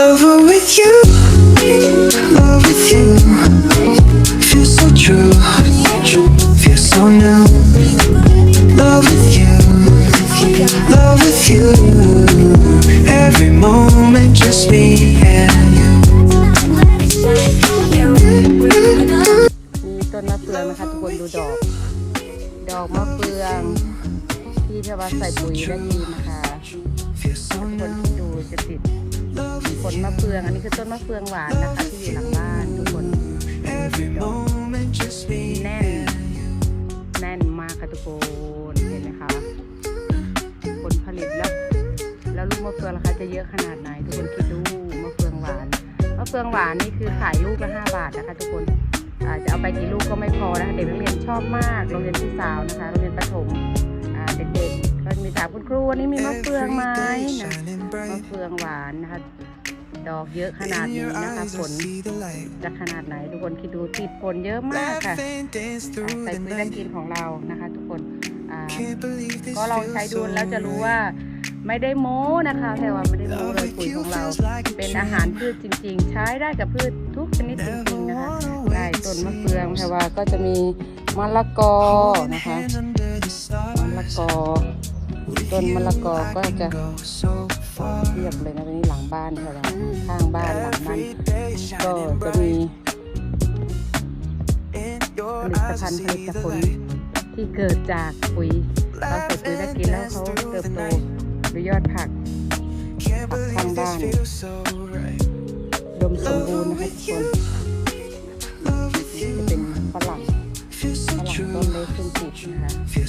Lover with you, love with you. Feel so true, feel so new. Love with you, love with you. Every moment, just me and you. มีต้นมะเฟืองนะคะทุกคนดูดอก ดอกมะเฟืองที่ที่ว่าใส่ปุ๋ยได้ดีนะคะ Feel so ทุกคนที่ดูจะติดผ ลมะเฟือง อันนี้คือต้นมะเฟืองหวานนะคะที่อยู่หลังบ้านทุกคน Every moment, just me แน่น and you. แน่นมากค่ะทุกคนเห็นไหมคะผลผลิตแล้ว แล้วลูกมะเฟืองราคาจะเยอะขนาดไหน ทุกคนคิดดูมะเฟืองหวานมะเฟืองหวานนี่คือขายลูกละ5บาทนะคะทุกคนอาจะเอาไปกี่ลูกก็ไม่พอนะคะเด็กนักเรียนชอบมากโรงเรียนพี่สาวนะคะโรงเรียนประถมอ่าเด็กๆก็มีถามคุณครูวันนี้มีมะเฟืองไหม Every day นะ shining มะ bright. เฟืองหวานนะคะ ดอกเยอะขนาด In นี้ your นะคะ eyes, ผ I ล see the light. จะขนาดไหนทุกคนคิดดูติดผลเยอะมากค่ะ Laugh and dance อ่า through ใส่ the ปุ๋ยดัง night. กินของเรานะคะ ทุกคนอ่า Can't believe this ก็ลองใช้ feels ดู so แล้วจะรู้ right. ว่าไม่ได้โม้นะคะแต่ว่าไม่ได้โม้เลยปุ๋ยของเราเป็นอาหารพืชจริง ๆ ใช้ได้กับพืชทุกชนิดจริงๆนะคะได้ต้นมะเฟืองแต่ว่าก็จะมีมะละกอ Holding นะคะ hands under the มะละ stars. กอ With ต้น you, มะละกอ I ก็ can จะ go so far. เรียบเลยนะตรงนี้หลังบ้านค่ะข้างบ้านหลังบ้าน Every day ก็ shining จะมี bright. In ผ your ลิต eyes, ภั I ณฑ์ผลิ see ต the ผล light. ที่เกิดจากปุ๋ยเราใส่ปุ๋ยได้กินแล้วเขาเติบโตหรือยอดผัก Can't believe this Bang. feels so right. รวมสมบูรณ์นะคะทุกคน Love with จะ you, เป็นฝรั่ง feel ฝ so รั่งต้น true, เล็กขึ้นปลูกนะคะ